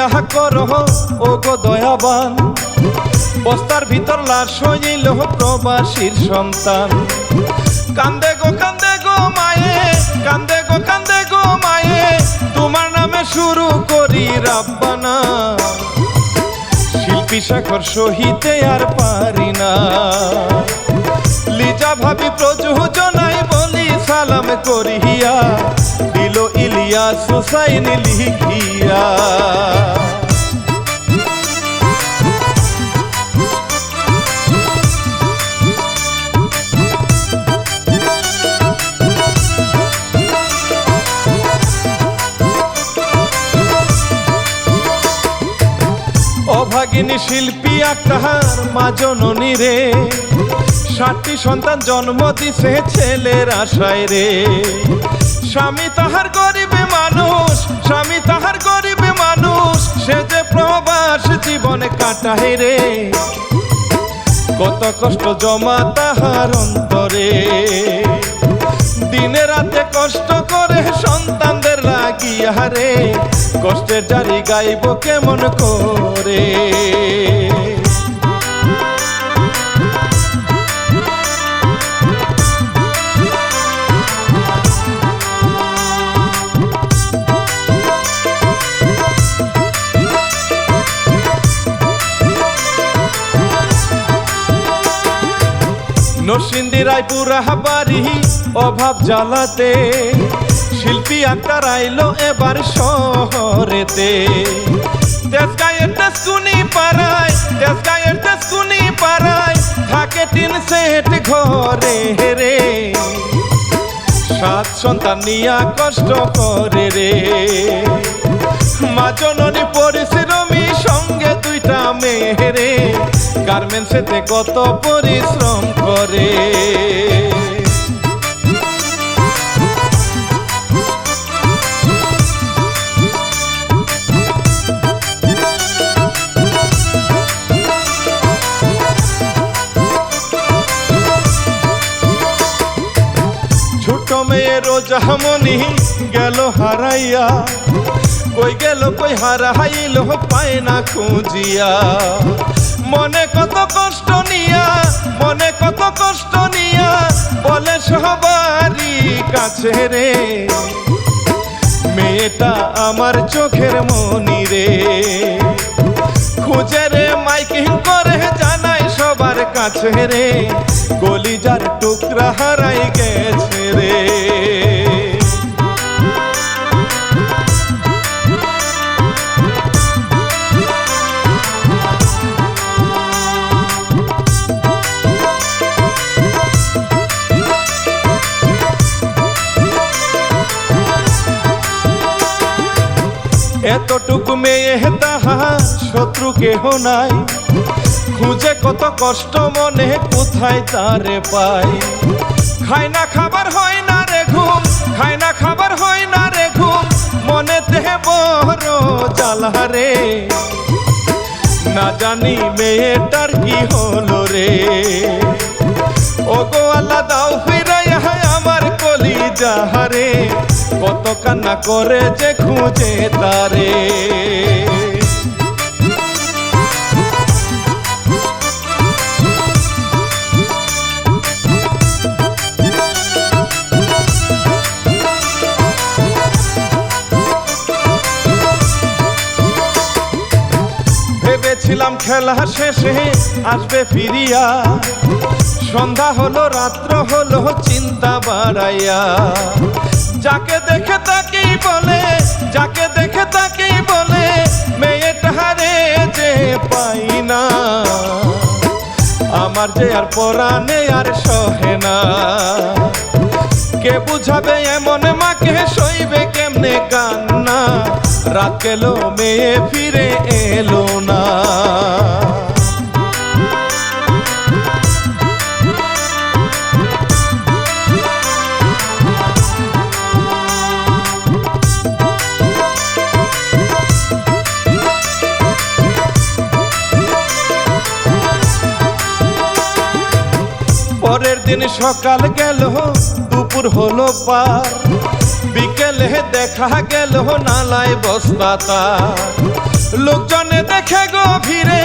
দয়া করো ও গো দয়াবান। বস্তার ভিতর লাশ হইল প্রবাসীর সন্তান। কান্দে গো কান্দে গো মায়ে, কান্দে গো কান্দে গো মায়ে, তোমার নামে শুরু করি রাব্বানা। শিল্পী শেখর সহিতে আর পারি না। লিজা ভাবি প্রযোজনাই বলি সালাম করিয়া, দিল ইলিয়াস হুসাইন লিখিয়া। অভাগিনী শিল্পী আকার মা জননী রে। ষাটটি সন্তান জন্ম দিছে ছেলের আশায় রে। স্বামী তাহার গরিবে মানুষ, স্বামী তাহার গরিবে মানুষ, সে যে প্রবাস জীবনে কাটায় রে। কত কষ্ট জমা তাহার অন্তরে। দিনে রাতে কষ্ট করে সন্তানদের লাগিয়া রে কষ্টের জারি গাইব কেমন করে? নরসিংদী রায়পুর বাড়ি অভাব জ্বালাতে শিল্পী আক্তার আইলো এবার শহরেতে। দেশ গায়ের তেজগাঁয়ের তেজকুনি পাড়ায় তেজগাঁয়ের তেজকুনি পাড়ায় থাকে তিন সেট ঘরে রে সাত সন্তান নিয়া কষ্ট করে রে। মা জননী পরিশ্রমী সঙ্গে দুইটা মেয়েরে গার্মেন্টসেতে কত পরিশ্রম করে। রোজামণি গেল হারাইয়া। কই গেল, কই হারাইল পায় না খুঁজিয়া। মনে কত কষ্ট নিয়া, মনে কত কষ্ট নিয়া বলে সবারই কাছে রে। মেয়েটা আমার চোখের মনি রে। খুঁজে রে, মাইকিং করে জানাই সবার কাছে রে। কলিজার টুকরা হারাই এতটুকু মেয়ে তাহা শত্রু কেহ নাই। খুঁজে কত কষ্ট মনে কোথায় তারে পাই। খায় না খাবার হয় না রে ঘুম, খায় না খাবার হয় না রে ঘুম মনে দেহ বড় জ্বালা রে। না জানি মেয়েটার কি হলো রে। ও গো আল্লাহ দাও ফিরাইয়া আমার কলি যাহারে কত কান্না করে যে খুঁজে তারে। ভেবেছিলাম খেলা শেষে আসবে ফিরিয়া। সন্ধ্যা হলো, রাত্র হলো, চিন্তা বাড়াইয়া। যাকে দেখে তাকেই বলে, যাকে দেখে তাকেই বলে মেয়েটারে যে পাই না। আমার যে আর পরানে আর সহে না। কে বুঝাবে এমন মাকে, সইবে কেমনে কান্না? রাত মেয়ে ফিরে এলো না। পরের দিন সকাল গেল, দুপুর হলো পার। বিকেলে দেখা গেল, নালায় বস্তা তার। লোকজনে দেখে গো গভীরে,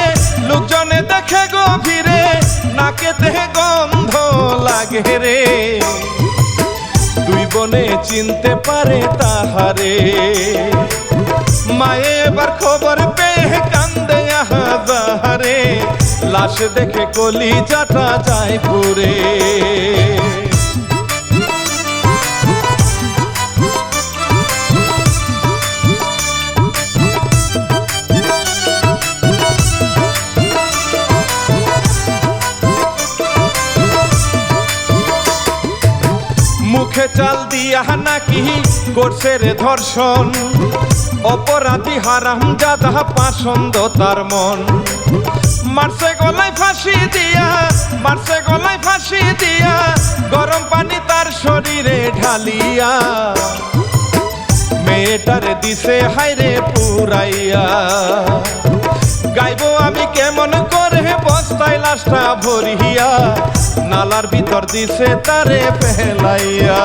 লোকজনে দেখে গভীরে নাকেতে গন্ধ লাগে রে। দুই বনে চিনতে পারে তাহারে। মায়ে এবার খবর পেয়ে কান্দে লাশ দেখে কলি চাটা যায় পুরে চাল দিয়া নাকি করছে রে ধর্ষণ? অপরাধী হারাম জাদা পাসন্দ তার মন। মারছে গলায় ফাঁসি দিয়া, মারছে গলায় ফাঁসি দিয়া, গরম পানি তার শরীরে ঢালিয়া। মেয়েটারে দিছে হাইরে পুরাইয়া। গাইব আমি কেমন করে বস্তায় লাশটা ভরিয়া। নালার ভিতর দিছে তারে পেলাইয়া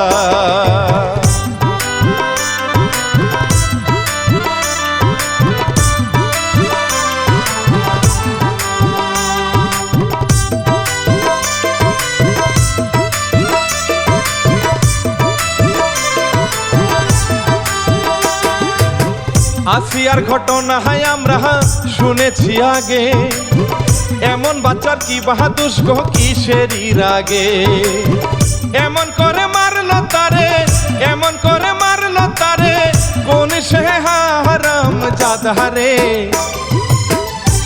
আসিয়ার ঘটনা হাই আমরা শুনেছি আগে এমন বাচ্চার কি বাহাদুস গো কিসেরই রাগে? এমন করে মারলো তারে, এমন করে মারলো তারে, কোন সে হারাম জাদারে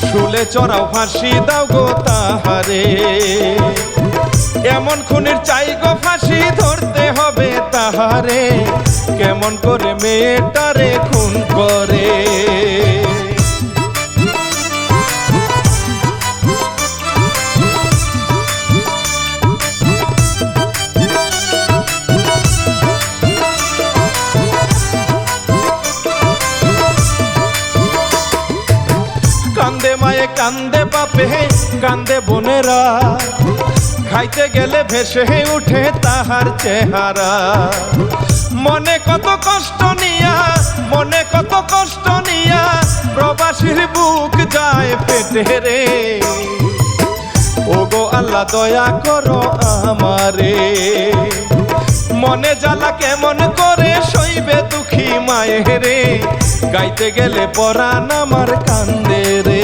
শুলে চড়াও ফাঁসি দাও গো তাহারে। এমন খুনের চাই গো ফাঁসি ধরতে হবে তাহারে। কেমন করে মেয়েটারে খুন করে কান্দে মায়ে কান্দে বাপে, কান্দে বোনেরা। খাইতে গেলে ভেসে উঠে তাহার চেহারা। মনে কত কষ্ট নিয়া, মনে কত কষ্ট নিয়া প্রবাসীর বুক যায় পেটে রে। ওগো আল্লাহ দয়া করো আমারে। মনে জ্বালা কেমন করে সইবে দুঃখী মায়েরে গাইতে গেলে পরাণ আমার কান্দে রে।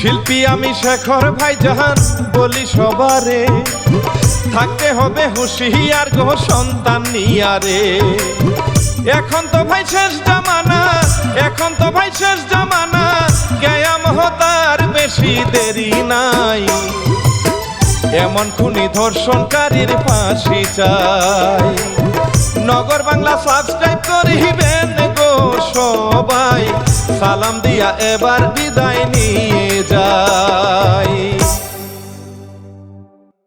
শিল্পী আমি শেখর ভাই জাহান বলি সবারে। থাকতে হবে হুঁশিয়ার গো সন্তান নিয়ারে। এখন তো ভাই শেষ জামানা, এখন তো ভাই শেষ জামানা জ্ঞাম হতার বেশি দেরি নাই। এমন খুনি ধর্ষণকারীর ফাঁসি চাই। নগর বাংলা সাবস্ক্রাইব করিবেন গো সবাই। সালাম দিয়া এবার বিদায় নিয়ে যাই।